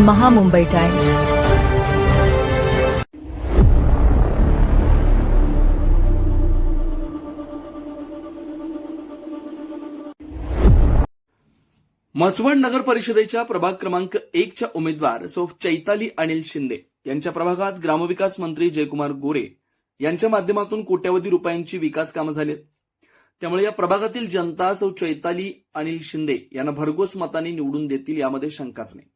Maha Mumbai times. Mhaswad नगर परिषदेच्या प्रभाग क्रमांक एकच्या उमेदवार सो चैताली अनिल शिंदे यांच्या प्रभागात ग्रामविकास मंत्री जयकुमार गोरे यांच्या माध्यमातून कोट्यवधी रुपयांची विकास कामं झालीत. त्यामुळे या प्रभागातील जनता सौ चैताली अनिल शिंदे यांना भरघोस मतांनी निवडून देतील यामध्ये शंकाच नाही.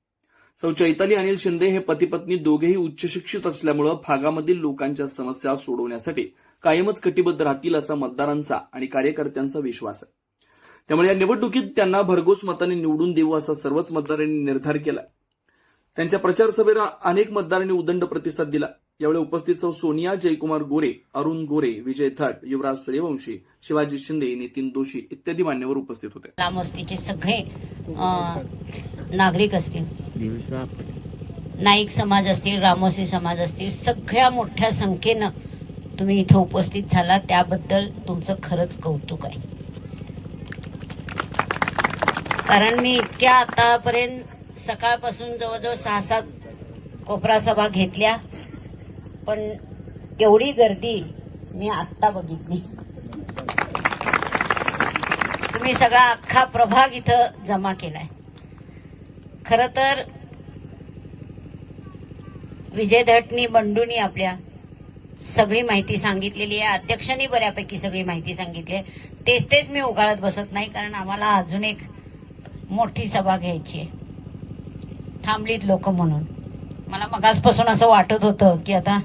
सौ चैताली अनिल शिंदे हे पती पत्नी दोघेही उच्च शिक्षित असल्यामुळं भागामधील लोकांच्या समस्या सोडवण्यासाठी कायमच कटिबद्ध राहतील असा मतदारांचा आणि कार्यकर्त्यांचा विश्वास आहे. त्यामुळे या निवडणुकीत त्यांना भरघोस मताने निवडून देऊ असा सर्वच मतदारांनी निर्धार केला त्यांच्या प्रचार सभेला अनेक मतदारांनी उदंड प्रतिसाद दिला. यावेळी उपस्थित सौ सोनिया जयकुमार गोरे अरुण गोरे विजय थट युवराज सूर्यवंशी शिवाजी शिंदे नितीन दोशी इत्यादी मान्यवर उपस्थित होते. सगळे नागरिक असतील. नाईक समाज असतील रामोसी समाज असतील सगळ्या मोठ्या संख्येनं तुम्ही इथं उपस्थित झाला त्याबद्दल तुमचं खरंच कौतुक आहे. कारण मी इतक्या आतापर्यंत सकाळपासून जवळजवळ सहा सात कोपरा सभा घेतल्या पण एवढी गर्दी मी आत्ता बघितली. तुम्ही सगळा अख्खा प्रभाग इथं जमा केलाय. खर तर विजय धटनी बंडूनी आपल्या सगळी माहिती सांगितलेली आहे. अध्यक्षांनी बऱ्यापैकी सगळी माहिती सांगितली आहे. तेच तेच मी उगाळत बसत नाही कारण आम्हाला अजून एक मोठी सभा घ्यायची आहे. थांबलीत लोक म्हणून. मला मगासपासून असं वाटत होतं की आता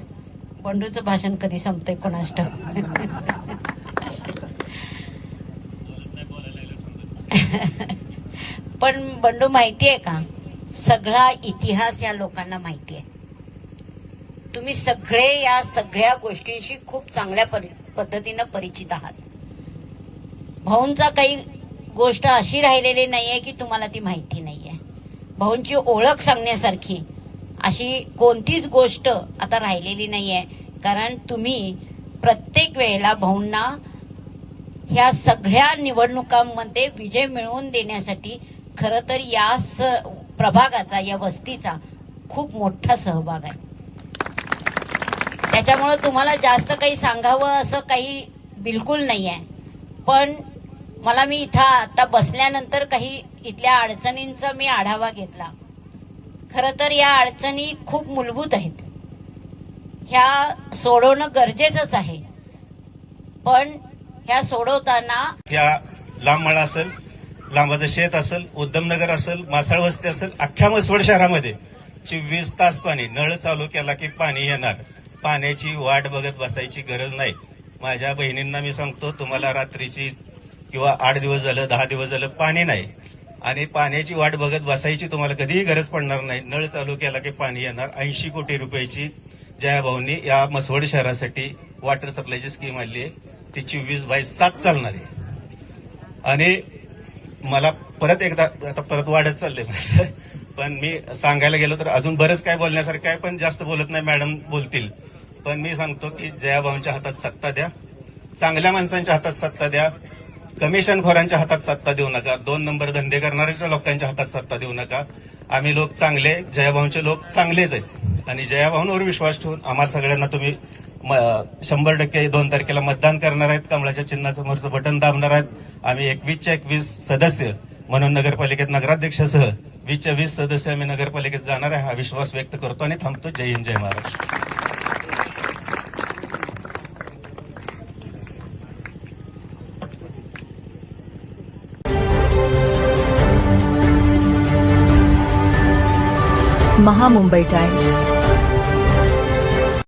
बंडूचं भाषण कधी संपतंय कोणाष्ट? पण बंडू माहिती आहे का? सगळा इतिहास या लोकांना माहिती आहे तुम्ही सगळे या सगळ्या गोष्टींशी खूप चांगल्या पद्धतीनं परिचित आहात. भाऊंचा काही गोष्ट अशी राहिलेली नाहीये की तुम्हाला ती माहिती नाहीये. भाऊंची ओळख सांगण्यासारखी अशी कोणतीच गोष्ट आता राहिलेली नाहीये. कारण तुम्ही प्रत्येक वेळेला भाऊंना ह्या सगळ्या निवडणुकांमध्ये विजय मिळवून देण्यासाठी खरं तर या स प्रभागाचा या वस्तीचा खूप मोठा सहभाग आहे. त्याच्यामुळं तुम्हाला जास्त काही सांगावं असं काही बिलकुल नाही आहे पण मला मी इथं आता बसल्यानंतर काही इथल्या अडचणींचा मी आढावा घेतला. खरं तर या अडचणी खूप मूलभूत आहेत. ह्या सोडवणं गरजेचंच आहे. पण ह्या सोडवताना त्या लांबमळा असेल लांबाचं शेत असेल उद्धमनगर असेल मासाळ वस्ती असेल अख्ख्या मसवड शहरामध्ये चोवीस तास पाणी नळ चालू केला की पाणी येणार. पाण्याची वाट बघत बसायची गरज नाही. माझ्या बहिणींना मी सांगतो तुम्हाला रात्रीची किंवा आठ दिवस झालं दहा दिवस झालं पाणी नाही. आणि पाण्याची वाट बघत बसायची तुम्हाला कधीही गरज पडणार नाही. नळ चालू केला की पाणी येणार. ऐंशी कोटी रुपयाची जयाभाऊंनी या मसवड शहरासाठी वॉटर सप्लायची स्कीम आणली आहे. ती चोवीस बाय सात चालणार आहे. आणि मला परत एकदा आता परत वाढत चालले पण मी सांगायला गेलो तर अजून बरंच काय बोलण्यासारखं आहे पण जास्त बोलत नाही मॅडम बोलतील. पण मी सांगतो की जयाभाऊंच्या हातात सत्ता द्या. चांगल्या माणसांच्या हातात सत्ता द्या. कमिशनखोरांच्या हातात सत्ता देऊ नका. दोन नंबर धंदे करणाऱ्याच्या लोकांच्या हातात सत्ता देऊ नका. आम्ही लोक चांगले जयाभाऊंचे लोक चांगलेच आहेत. आणि जयाभाऊंवर विश्वास ठेवून आम्हाला सगळ्यांना तुम्ही म- शंभर टक्के दोन तारखेला मतदान करणार आहेत. कमळाच्या चिन्हाचं समोरचं बटन दाबणार आहेत. आम्ही एकवीसच्या एकवीस सदस्य म्हणून नगरपालिकेत नगराध्यक्षासह वीसच्या वीस सदस्य आम्ही नगरपालिकेत जाणार आहे हा विश्वास व्यक्त करतो आणि थांबतो. जय हिंद जय महाराष्ट्र. महामुंबई टाइम्स.